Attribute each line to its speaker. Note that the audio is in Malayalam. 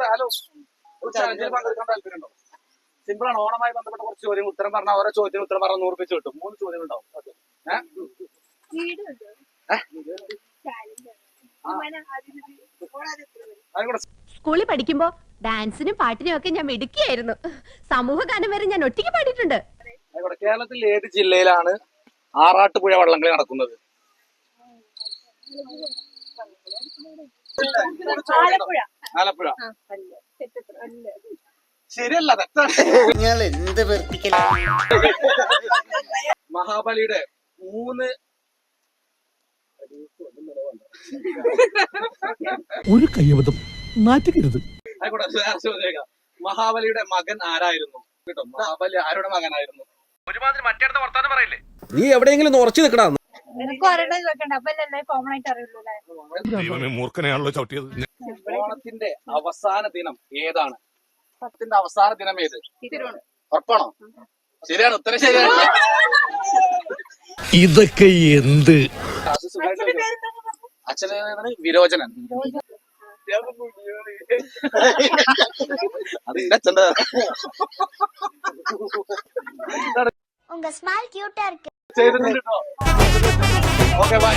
Speaker 1: പങ്കെടുക്കാൻ ഹലോ ഒരു ചലഞ്ചിൽ പങ്കെടുക്കാൻ താല്പര്യമുണ്ടോ? സിമ്പിൾ ആണ്. ഓണമായി ബന്ധപ്പെട്ട കുറച്ച് ചോദ്യങ്ങൾ. ഉത്തരം പറഞ്ഞാൽ ഓരോ ചോദ്യത്തിന് ഉത്തരം പറഞ്ഞ നൂറ് രൂപ കിട്ടും. മൂന്ന് ചോദ്യങ്ങൾ ഉണ്ടാവും
Speaker 2: സ്കൂളിൽ പഠിക്കുമ്പോ ഡാൻസിനും പാട്ടിനും ഒക്കെ ഞാൻ മിടുക്കിയായിരുന്നു. സമൂഹ ഗാനം വരെ ഞാൻ ഒറ്റയ്ക്ക് പാടിയിട്ടുണ്ട്.
Speaker 1: കേരളത്തിൽ ഏത് ജില്ലയിലാണ് ആറാട്ടുപുഴ വള്ളംകളി നടക്കുന്നത്?
Speaker 3: ആലപ്പുഴ.
Speaker 1: ആലപ്പുഴ. ശരിയല്ല
Speaker 4: നിങ്ങൾ എന്ത് വെറുപ്പിക്കല?
Speaker 1: മഹാബലിയുടെ മൂന്ന്
Speaker 5: ഒരു കയ്യബദ്ധം മാറ്റിക്കരുത്
Speaker 1: ആയിക്കോട്ടെ വേറെ. മഹാബലിയുടെ മകൻ ആരായിരുന്നു? കേട്ടോ മഹാബലി ആരുടെ മകനായിരുന്നു? ഒരുമാതിരി മറ്റേടത്തെ വർത്താനം പറയില്ലേ?
Speaker 6: നീ എവിടെയെങ്കിലും ഉറച്ചു
Speaker 7: ദൈവമേ മൂർഖനെയാണല്ലോ ചവിട്ടിയത്.
Speaker 1: ഓണത്തിന്റെ അവസാന ദിനം ഏതാണ് ഓണത്തിന്റെ അവസാന ദിനം ഏത് ഉറപ്പാണോ ശരിയാണ് ഉത്തരം ശരിയാണ്
Speaker 5: ഇതൊക്കെ എന്ത്
Speaker 1: അച്ഛന വിരോചനൻ അത് സ്മൈൽ ക്യൂട്ടാ ഓക്കെ ബൈ